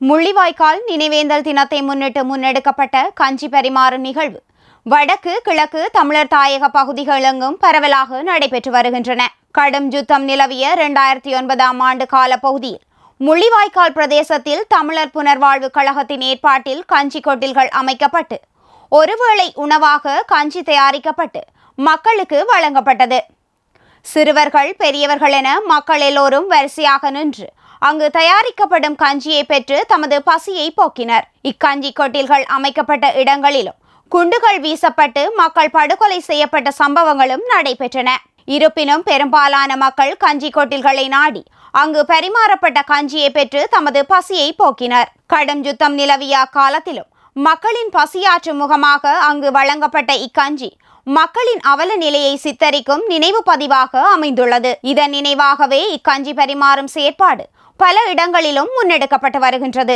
முள்ளிவாய்க்கால் நினைவேந்தல் தினத்தை முன்னிட்டு முன்னெடுக்கப்பட்ட கஞ்சி பரிமாறும் நிகழ்வு. வடக்கு கிழக்கு தமிழர் தாயக பகுதிகளெங்கும் பரவலாக நடைபெற்று வருகின்றன. கடும் யுத்தம் நிலவிய இரண்டாயிரத்தி ஒன்பதாம் ஆண்டு கால பகுதியில் முள்ளிவாய்க்கால் பிரதேசத்தில் தமிழர் புனர்வாழ்வு கழகத்தின் ஏற்பாட்டில் கஞ்சி கொட்டில்கள் அமைக்கப்பட்டு ஒருவேளை உணவாக கஞ்சி தயாரிக்கப்பட்டு மக்களுக்கு வழங்கப்பட்டது. சிறுவர்கள் பெரியவர்கள் என மக்கள் எல்லோரும் வரிசையாக நின்று அங்கு தயாரிக்கப்படும் கஞ்சியை பெற்று தமது பசியை போக்கினர். இக்கஞ்சி கொட்டில்கள் அமைக்கப்பட்ட இடங்களிலும் குண்டுகள் வீசப்பட்டு மக்கள் படுகொலை செய்யப்பட்ட சம்பவங்களும் நடைபெற்றன. இருப்பினும் பெரும்பாலான மக்கள் கஞ்சி கொட்டில்களை நாடி அங்கு பரிமாறப்பட்ட கஞ்சியை பெற்று தமது பசியை போக்கினர். கடும் யுத்தம் நிலவிய அக்காலத்திலும் மக்களின் பசியாற்றும் முகமாக அங்கு வழங்கப்பட்ட இக்கஞ்சி மக்களின் அவல நிலையை சித்தரிக்கும் நினைவு பதிவாக அமைந்துள்ளது. இதன் நினைவாகவே இக்கஞ்சி பரிமாறும் செயற்பாடு பல இடங்களிலும் முன்னெடுக்கப்பட்டு வருகின்றது.